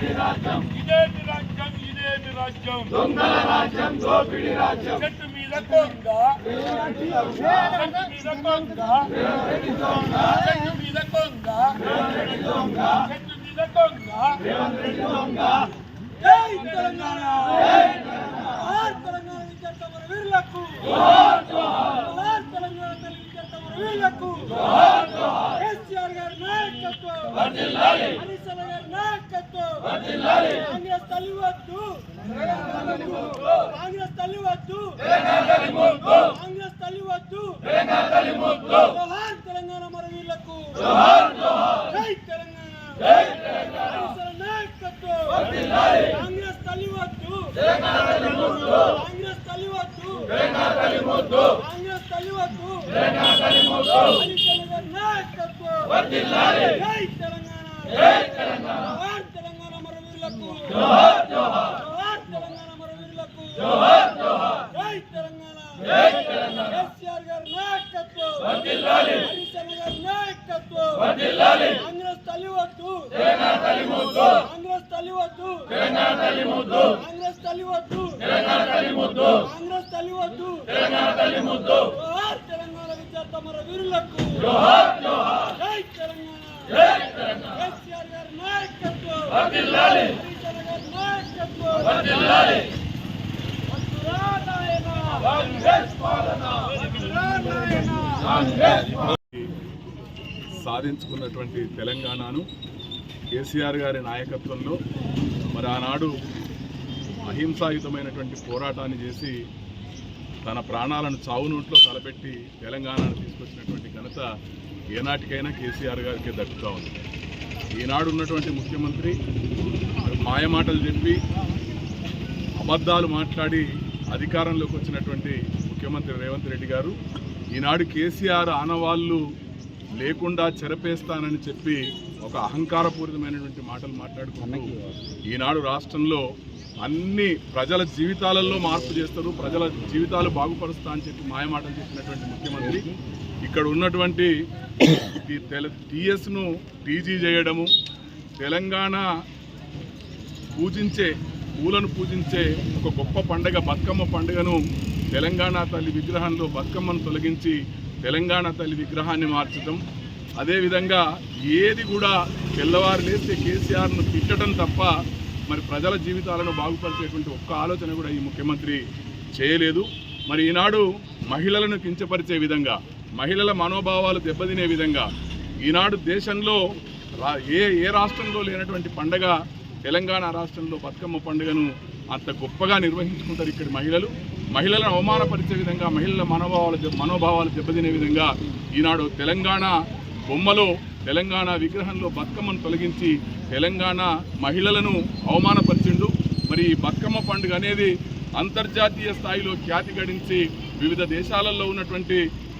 ఇదేమి రాజ్యం ఇదేమి రాజ్యం. దొంగల రాజ్యం దోపిడి రాజ్యం. చెట్టు మీద కొంగ చెట్టు మీద కొంగ చెట్టు మీద కొంగ చెట్టు మీద కొంగ జై తెలంగాణ. తెలంగాణ విద్యార్థి అమర వీరులకు తెలంగాణ కేసీఆర్ గారి నాయకత్వం హరీష్ రావు గారి నాయకత్వం కాంగ్రెస్ తల్లి వద్దు. కాంగ్రెస్ తల్లి వద్దు. కాంగ్రెస్ తల్లి వద్దు. జోహార్ తెలంగాణ అమర జై తెలంగాణ. కాంగ్రెస్ తల్లి వద్దు. కాంగ్రెస్ తల్లి వద్దు. కాంగ్రెస్ తల్లి వద్దు. నాయకత్వం జై తెలంగాణ జోహార్ తెలంగాణ అమరవీరులకు జోహార్ తెలంగాణ అమరవీరులకు జై తెలంగాణ కేసీఆర్ గారి నాయకత్వం హరీష్ రావు గారి నాయకత్వం కాంగ్రెస్ తల్లి వద్దు కాంగ్రెస్ తల్లి వద్దు. కాంగ్రెస్ తల్లి వద్దు. కాంగ్రెస్ తల్లి వద్దు. జోహార్ తెలంగాణ విద్యార్థి అమర వీరులకు. జై తెలంగాణ. కేసీఆర్ గారి నాయకత్వం. హరీష్ రావు గారి నాయకత్వం. వద్దురా నాయనా. వద్దురా నాయనా. సాధించుకున్నటువంటి తెలంగాణను కేసీఆర్ గారి నాయకత్వంలో మరి ఆనాడు అహింసాయుతమైనటువంటి పోరాటాన్ని చేసి తన ప్రాణాలను చావునోట్లో తలపెట్టి తెలంగాణను తీసుకొచ్చినటువంటి ఘనత ఏనాటికైనా కేసీఆర్ గారికి దక్కుతా ఉంది. ఈనాడు ఉన్నటువంటి ముఖ్యమంత్రి మాయమాటలు చెప్పి అబద్ధాలు మాట్లాడి అధికారంలోకి వచ్చినటువంటి ముఖ్యమంత్రి రేవంత్ రెడ్డి గారు ఈనాడు కేసీఆర్ ఆనవాళ్ళు లేకుండా చెరపేస్తానని చెప్పి ఒక అహంకారపూరితమైనటువంటి మాటలు మాట్లాడుకుంటూ ఈనాడు రాష్ట్రంలో అన్ని ప్రజల జీవితాలలో మార్పు చేస్తారు ప్రజల జీవితాలు బాగుపరుస్తా అని చెప్పి మాయమాటలు చెప్పినటువంటి ముఖ్యమంత్రి. ఇక్కడ ఉన్నటువంటి టీఎస్ను టీజీ చేయడము తెలంగాణ పూజించే పూలను పూజించే ఒక గొప్ప పండుగ బతుకమ్మ పండుగను తెలంగాణ తల్లి విగ్రహంలో బతుకమ్మను తొలగించి తెలంగాణ తల్లి విగ్రహాన్ని మార్చడం అదేవిధంగా ఏది కూడా తెల్లవారు లేస్తే కేసీఆర్ను తిట్టడం తప్ప మరి ప్రజల జీవితాలను బాగుపరిచేటువంటి ఒక్క ఆలోచన కూడా ఈ ముఖ్యమంత్రి చేయలేదు. మరి ఈనాడు మహిళలను కించపరిచే విధంగా మహిళల మనోభావాలు దెబ్బతినే విధంగా ఈనాడు దేశంలో రా- ఏ ఏ రాష్ట్రంలో లేనటువంటి పండగ తెలంగాణ రాష్ట్రంలో బతుకమ్మ పండుగను అంత గొప్పగా నిర్వహించుకుంటారు ఇక్కడి మహిళలు. మహిళలను అవమానపరిచే విధంగా మహిళల మనోభావాలు మనోభావాలు దెబ్బతినే విధంగా ఈనాడు తెలంగాణ బొమ్మలో తెలంగాణ విగ్రహంలో బతుకమ్మను తొలగించి తెలంగాణ మహిళలను అవమానపరిచిండు. మరి ఈ బతుకమ్మ పండుగ అనేది అంతర్జాతీయ స్థాయిలో ఖ్యాతి గడించి వివిధ దేశాలలో ఉన్నటువంటి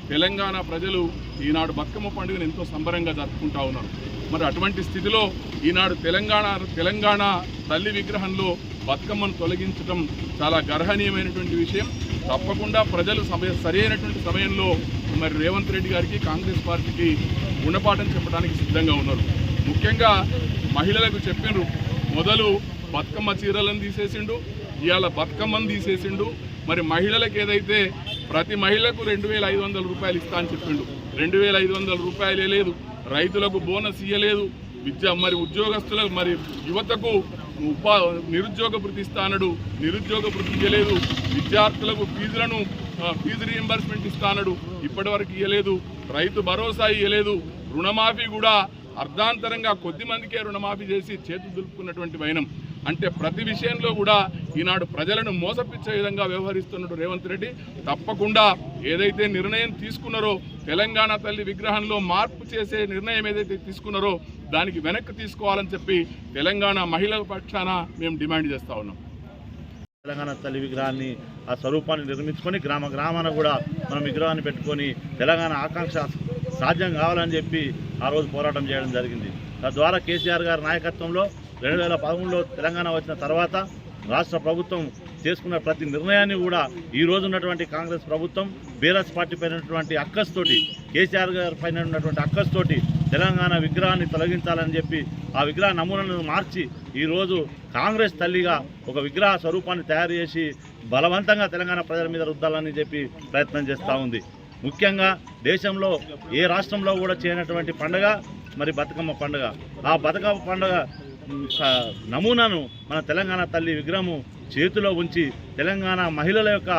తెలంగాణ ప్రజలు ఈనాడు బతుకమ్మ పండుగను ఎంతో సంబరంగా జరుపుకుంటా ఉన్నారు. మరి అటువంటి స్థితిలో ఈనాడు తెలంగాణ తెలంగాణ తల్లి విగ్రహంలో బతుకమ్మను తొలగించడం చాలా గర్హనీయమైనటువంటి విషయం. తప్పకుండా ప్రజలు సమయ సరైనటువంటి సమయంలో మరి రేవంత్ రెడ్డి గారికి కాంగ్రెస్ పార్టీకి గుణపాఠం చెప్పడానికి సిద్ధంగా ఉన్నారు. ముఖ్యంగా మహిళలకు చెప్పినారు మొదలు బతుకమ్మ చీరలను తీసేసిండు ఇవాళ బతుకమ్మను తీసేసిండు. మరి మహిళలకు ఏదైతే ప్రతి మహిళకు రెండు వేల ఐదు వందల రూపాయలు ఇస్తా అని చెప్పిండు. రెండు వేల ఐదు వందల రూపాయలే లేదు. రైతులకు బోనస్ ఇయ్యలేదు. విద్య మరి ఉద్యోగస్తులకు మరి యువతకు ఉపా నిరుద్యోగ భృతి ఇస్తా అన్నాడు. నిరుద్యోగ భృతి ఇవ్వలేదు విద్యార్థులకు ఫీజులను ఫీజు రీఎంబర్స్మెంట్ ఇస్తా అన్నాడు. ఇప్పటి వరకు ఇవ్వలేదు రైతు భరోసా ఇవ్వలేదు రుణమాఫీ కూడా అర్ధాంతరంగా కొద్ది మందికే రుణమాఫీ చేసి చేతులు దులుపుకున్నటువంటి వైనం. అంటే ప్రతి విషయంలో కూడా ఈనాడు ప్రజలను మోసపించే విధంగా వ్యవహరిస్తున్నాడు రేవంత్ రెడ్డి తప్పకుండా ఏదైతే నిర్ణయం తీసుకున్నారో తెలంగాణ తల్లి విగ్రహంలో మార్పు చేసే నిర్ణయం ఏదైతే తీసుకున్నారో దానికి వెనక్కి తీసుకోవాలని చెప్పి తెలంగాణ మహిళల పక్షాన మేము డిమాండ్ చేస్తా ఉన్నాం. తెలంగాణ తల్లి విగ్రహాన్ని ఆ స్వరూపాన్ని నిర్మించుకొని గ్రామ గ్రామాన కూడా మనం విగ్రహాన్ని పెట్టుకొని తెలంగాణ ఆకాంక్ష సాధ్యం కావాలని చెప్పి ఆ రోజు పోరాటం చేయడం జరిగింది. తద్వారా కేసీఆర్ గారి నాయకత్వంలో రెండు వేల పదమూడులో తెలంగాణ వచ్చిన తర్వాత రాష్ట్ర ప్రభుత్వం చేసుకున్న ప్రతి నిర్ణయాన్ని కూడా ఈ రోజు ఉన్నటువంటి కాంగ్రెస్ ప్రభుత్వం బీఆర్ఎస్ పార్టీ పైన ఉన్నటువంటి అక్కస్తోటి కేసీఆర్ గారి పైన ఉన్నటువంటి అక్కస్తోటి తెలంగాణ విగ్రహాన్ని తొలగించాలని చెప్పి ఆ విగ్రహ నమూనాను మార్చి ఈరోజు కాంగ్రెస్ తల్లిగా ఒక విగ్రహ స్వరూపాన్ని తయారు చేసి బలవంతంగా తెలంగాణ ప్రజల మీద రుద్దాలని చెప్పి ప్రయత్నం చేస్తూ ఉంది. ముఖ్యంగా దేశంలో ఏ రాష్ట్రంలో కూడా చేయనటువంటి పండుగ మరి బతుకమ్మ పండుగ. ఆ బతుకమ్మ పండుగ నమూనాను మన తెలంగాణ తల్లి విగ్రహము చేతిలో ఉంచి తెలంగాణ మహిళల యొక్క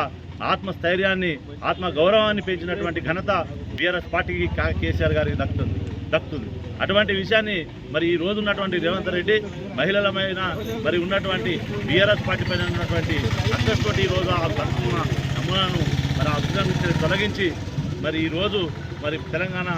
ఆత్మస్థైర్యాన్ని ఆత్మ గౌరవాన్ని పెంచినటువంటి ఘనత బీఆర్ఎస్ పార్టీకి కేసీఆర్ గారికి దక్కుతుంది దక్కుతుంది. అటువంటి విషయాన్ని మరి ఈ రోజు ఉన్నటువంటి రేవంత్ రెడ్డి మహిళల పైన మరి ఉన్నటువంటి బీఆర్ఎస్ పార్టీ పైన ఉన్నటువంటి అక్కస్తోటి ఈరోజు ఆ నమూనాను మరి ఆ తొలగించి మరి ఈరోజు మరి తెలంగాణ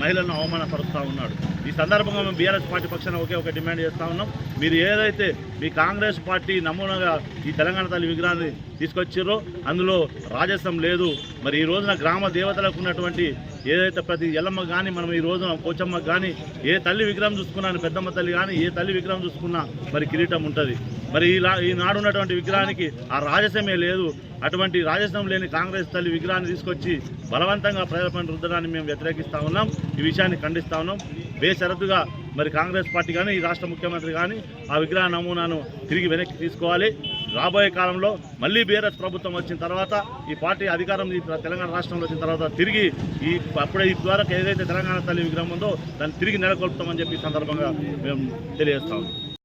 మహిళలను అవమానపరుస్తూ ఉన్నాడు. ఈ సందర్భంగా మేము బీఆర్ఎస్ పార్టీ పక్షాన ఒకే ఒక డిమాండ్ చేస్తూ ఉన్నాం. మీరు ఏదైతే మీ కాంగ్రెస్ పార్టీ నమూనాగా ఈ తెలంగాణ తల్లి విగ్రహాన్ని తీసుకొచ్చారో అందులో రాజస్వం లేదు. మరి ఈ రోజున గ్రామ దేవతలకు ఉన్నటువంటి ఏదైతే ప్రతి ఎల్లమ్మ కానీ మనం ఈ రోజున పోచమ్మ కానీ ఏ తల్లి విగ్రహం చూసుకున్నా పెద్దమ్మ తల్లి కానీ ఏ తల్లి విగ్రహం చూసుకున్నా మరి కిరీటం ఉంటుంది. మరి ఇలా ఈనాడు ఉన్నటువంటి విగ్రహానికి ఆ రాజసమే లేదు. అటువంటి రాజస్వం లేని కాంగ్రెస్ తల్లి విగ్రహాన్ని తీసుకొచ్చి బలవంతంగా ప్రజలపైన రుద్దడాన్ని మేము వ్యతిరేకిస్తా ఉన్నాం. ఈ విషయాన్ని ఖండిస్తా ఉన్నాం. బేషరతుగా మరి కాంగ్రెస్ పార్టీ కానీ ఈ రాష్ట్ర ముఖ్యమంత్రి కానీ ఆ విగ్రహ నమూనాను తిరిగి వెనక్కి తీసుకోవాలి. రాబోయే కాలంలో మళ్ళీ బీఆర్ఎస్ ప్రభుత్వం వచ్చిన తర్వాత ఈ పార్టీ అధికారం తెలంగాణ రాష్ట్రంలో వచ్చిన తర్వాత తిరిగి ఈ అప్పుడే ఈ ద్వారా ఏదైతే తెలంగాణ తల్లి విగ్రహం ఉందో దాన్ని తిరిగి నెలకొల్పుతామని చెప్పి సందర్భంగా మేము తెలియజేస్తాము